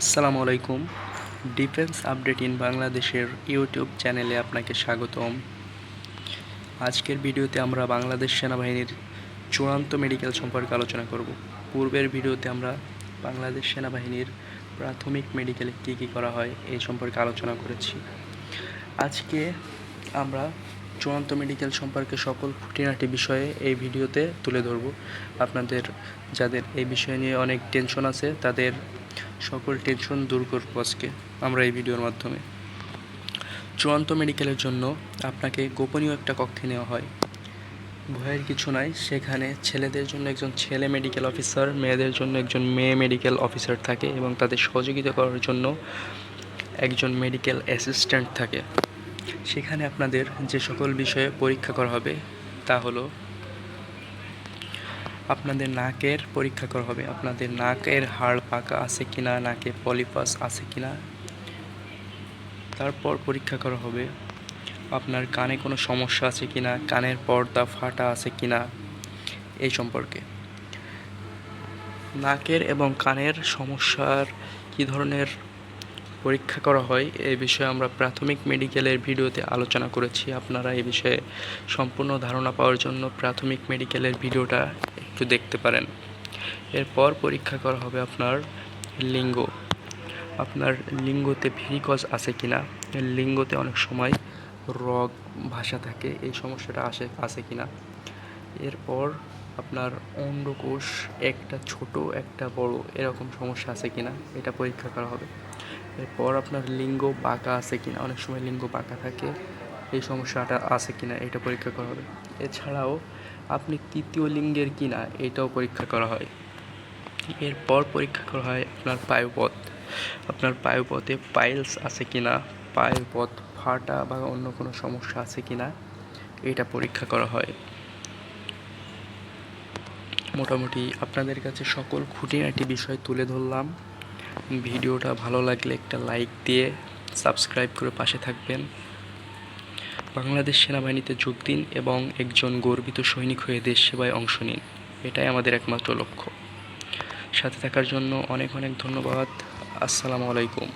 আসসালামু আলাইকুম। Defence update in বাংলাদেশের ইউটিউব চ্যানেলে আপনাকে স্বাগতম। আজকের ভিডিওতে আমরা বাংলাদেশ সেনাবাহিনীর চূড়ান্ত মেডিকেল সম্পর্কে আলোচনা করব। পূর্বের ভিডিওতে আমরা বাংলাদেশ সেনাবাহিনীর প্রাথমিক মেডিকেলে কী কী করা হয় এই সম্পর্কে আলোচনা করেছি। আজকে আমরা চূড়ান্ত মেডিকেল সম্পর্কে সকল খুঁটিনাটি বিষয়ে এই ভিডিওতে তুলে ধরব। আপনাদের, যাদের এই বিষয় নিয়ে অনেক টেনশন আছে, তাদের সকল টেনশন দূর করব আজকে আমরা এই ভিডিওর মাধ্যমে। চূড়ান্ত মেডিকেলের জন্য আপনাকে গোপনীয় একটা কক্ষে নেওয়া হয়। ভয়ের কিছু নাই, সেখানে ছেলেদের জন্য একজন ছেলে মেডিকেল অফিসার মেয়েদের জন্য একজন মেয়ে মেডিকেল অফিসার থাকে এবং তাদের সহযোগিতা করার জন্য একজন মেডিকেল অ্যাসিস্ট্যান্ট থাকে। সেখানে আপনাদের যে সকল বিষয়ে পরীক্ষা করা হবে তা হলো আপনাদের নাকের পরীক্ষা করা হবে। আপনাদের নাকের হাড় পাকা আছে কিনা, নাকে পলিপাস আছে কিনা, তারপর পরীক্ষা করা হবে। আপনার কানে কোনো সমস্যা আছে কিনা, কানের পর্দা ফাটা আছে কিনা, এই সম্পর্কে। নাকের এবং কানের সমস্যার কী ধরনের পরীক্ষা করা হয় এই বিষয়ে আমরা প্রাথমিক মেডিকেলের ভিডিওতে আলোচনা করেছি। আপনারা এই বিষয়ে সম্পূর্ণ ধারণা পাওয়ার জন্য প্রাথমিক মেডিকেলের ভিডিওটা একটু দেখতে পারেন। এরপর পরীক্ষা করা হবে আপনার লিঙ্গ। আপনার লিঙ্গতে ভিরিকজ আছে কি না লিঙ্গতে অনেক সময় রগ ভাষা থাকে, এই সমস্যাটা আসে, আছে কি না এরপর আপনার অন্ডকোষ একটা ছোট, একটা বড়, এরকম সমস্যা আছে কি না এটা পরীক্ষা করা হবে। এরপর আপনার লিঙ্গ বাঁকা আছে কি না অনেক সময় লিঙ্গ বাঁকা থাকে। এই সমস্যাটা আছে কিনা এটা পরীক্ষা করা হবে। এছাড়াও, আপনি তৃতীয় লিঙ্গের কিনা এটাও পরীক্ষা করা হয়। এরপর পরীক্ষা করা হয় আপনার পায়ুপথ। আপনার পায়ুপথে পাইলস আছে কিনা, পায়ুপথ ফাটা বা অন্য কোনো সমস্যা আছে কিনা, এটা পরীক্ষা করা হয়। মোটামুটি আপনাদের কাছে সকল খুঁটিনাটি বিষয় তুলে ধরলাম। ভিডিওটা ভালো লাগলে একটা লাইক দিয়ে সাবস্ক্রাইব করে পাশে থাকবেন। বাংলাদেশ সেনাবাহিনীতে যোগ দিন এবং একজন গর্বিত সৈনিক হয়ে দেশ সেবায় অংশ নিন। এটাই আমাদের একমাত্র লক্ষ্য। সাথে থাকার জন্য অনেক অনেক ধন্যবাদ। আসসালামু আলাইকুম।